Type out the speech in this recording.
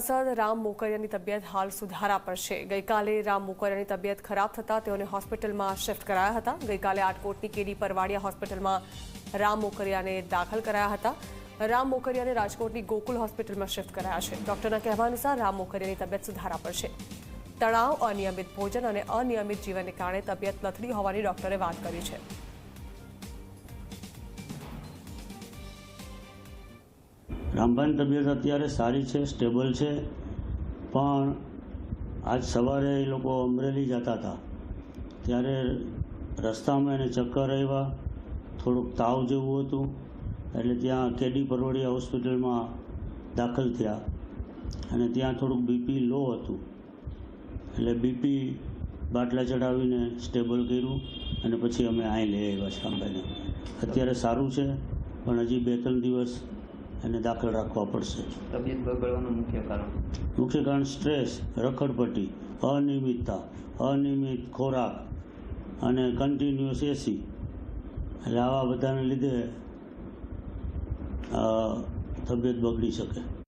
સાંસદ રામ મોકરિયાની તબિયત હાલ સુધારા પર છે. ગઈકાલે રામ મોકરિયાની તબિયત ખરાબ થતાં તેઓને હોસ્પિટલમાં શિફ્ટ કરાયા હતા. ગઈકાલે આટકોટની કેડી પરવાડિયા હોસ્પિટલમાં રામ મોકરિયાને દાખલ કરાયા હતા. રામ મોકરિયાને રાજકોટની ગોકુલ હોસ્પિટલમાં શિફ્ટ કરાયા છે. ડોક્ટરના કહેવા અનુસાર રામ મોકરિયાની તબિયત સુધારા પર છે. તણાવ, અનિયમિત ભોજન અને અનિયમિત જીવનને કારણે તબિયત લથડી હોવાની ડોક્ટરે વાત કરી છે. રામભાઈની તબિયત અત્યારે સારી છે સ્ટેબલ છે. પણ આજ સવારે એ લોકો અમરેલી જતા હતા. ત્યારે રસ્તામાં એને ચક્કર આવ્યા. થોડુંક તાવ જેવું હતું. એટલે ત્યાં કેડી પરવડિયા હોસ્પિટલમાં દાખલ થયા. અને ત્યાં થોડુંક બીપી લો હતું. એટલે બીપી બાટલા ચડાવીને સ્ટેબલ કર્યું. અને પછી અમે અહીં લઈ આવ્યા છે રામભાઈને. અત્યારે સારું છે, પણ હજી બે ત્રણ દિવસ એને દાખલ રાખવા પડશે. તબિયત બગડવાનું મુખ્ય કારણ? મુખ્ય કારણ સ્ટ્રેસ રખડપટ્ટી અનિયમિતતા અનિયમિત ખોરાક અને કન્ટિન્યુઅસ એસી એટલે આવા બધાને લીધે તબિયત બગડી શકે.